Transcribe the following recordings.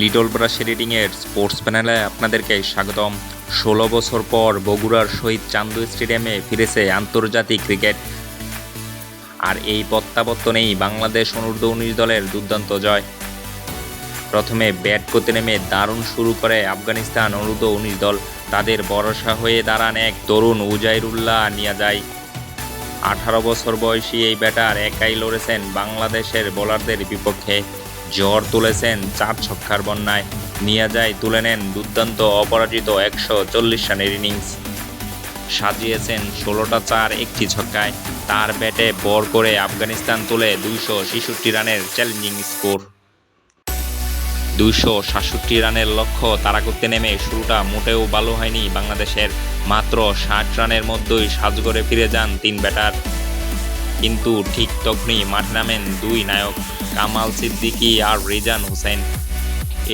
Little brush এডিটিংয়ের sports প্যানেলে আপনাদেরকে স্বাগতম। ষোলো বছর পর বগুড়ার শহীদ চান্দু স্টেডিয়ামে ফিরেছে আন্তর্জাতিক ক্রিকেট। আর এই প্রত্যাবর্তনেই বাংলাদেশ অনূর্ধ্ব উনিশ দলের দুর্দান্ত জয়। প্রথমে ব্যাট করতে নেমে দারুণ শুরু করে আফগানিস্তান অনূর্ধ্ব উনিশ দল। তাদের ভরসা হয়ে দাঁড়ান এক তরুণ উজাইরুল্লাহ নিয়ে যায় আঠারো বছর বয়সী এই ব্যাটার একাই লড়েছেন বাংলাদেশের বোলারদের বিপক্ষে। জ্বর তুলেছেন চার ছক্কার বন্যায়। নিয়ে যায় তুলে নেন দুর্দান্ত অপরাজিত একশো চল্লিশ রানের ইনিংস। সাজিয়েছেন ষোলোটা চার একটি ছক্কায়। তার ব্যাটে বর করে আফগানিস্তান তুলে দুইশো ছেষট্টি রানের চ্যালেঞ্জিং স্কোর। দুইশো সাতষট্টি রানের লক্ষ্য তারা করতে নেমে শুরুটা মোটেও ভালো হয়নি বাংলাদেশের। মাত্র ষাট রানের মধ্যেই সাজগড়ে ফিরে যান তিন ব্যাটার। কিন্তু ঠিক তখনই মাঠে নামেন দুই নায়ক, কামাল সিদ্দিকী আর রিজান হোসেন।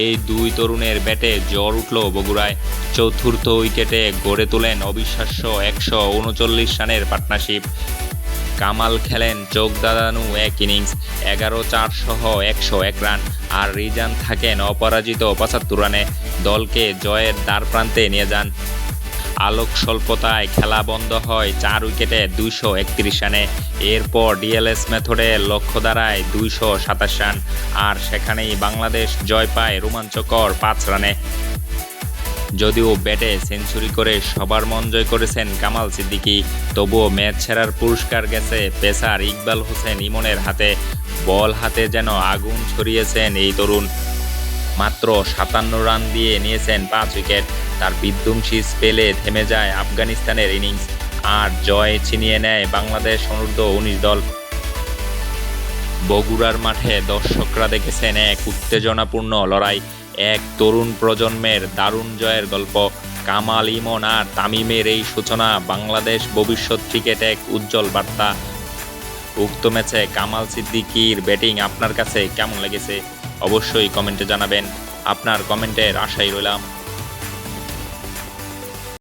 এই দুই তরুণের ব্যাটে জ্বর উঠল বগুড়ায়। চতুর্থ উইকেটে গড়ে তোলেন অবিশ্বাস্য একশো উনচল্লিশ রানের পার্টনারশিপ। কামাল খেলেন চোখ দাদানু এক ইনিংস, এগারো চার সহ একশো এক রান, আর রিজান থাকেন অপরাজিত পঁচাত্তর রানে। দলকে জয়ের দ্বার প্রান্তে নিয়ে যান। আলোক স্বল্পতায় খেলা বন্ধ হয় চার উইকেটে দুইশো একত্রিশ রানে। এরপর ডিএলএস মেথডে লক্ষ্য দাঁড়ায় দুইশো সাতাশ রান। আর সেখানেই বাংলাদেশ জয় পায় রোমাঞ্চকর পাঁচ রানে। যদিও ব্যাটে সেঞ্চুরি করে সবার মন জয় করেছেন কামাল সিদ্দিকী, তবুও ম্যাচ সেরার পুরস্কার গেছে পেসার ইকবাল হোসেন ইমনের হাতে। বল হাতে যেন আগুন ছড়িয়েছেন এই তরুণ। মাত্র সাতান্ন রান দিয়ে নিয়েছেন পাঁচ উইকেট। তার বিধ্বংসী স্পেলে থেমে যায় আফগানিস্তানের ইনিংস আর জয় ছিনিয়ে নেয় বাংলাদেশ অনূর্ধ্ব উনিশ দল। বগুড়ার মাঠে দর্শকরা দেখেছেন এক উত্তেজনাপূর্ণ লড়াই, এক তরুণ প্রজন্মের দারুণ জয়ের গল্প। কামাল ইমন আর তামিমের এই সূচনা বাংলাদেশ ভবিষ্যৎ ক্রিকেট এক উজ্জ্বল বার্তা। উক্ত ম্যাচে কামাল সিদ্দিকীর ব্যাটিং আপনার কাছে কেমন লেগেছে? অবশ্যই কমেন্টে জানাবেন। আপনার কমেন্টের আশাই রইলাম।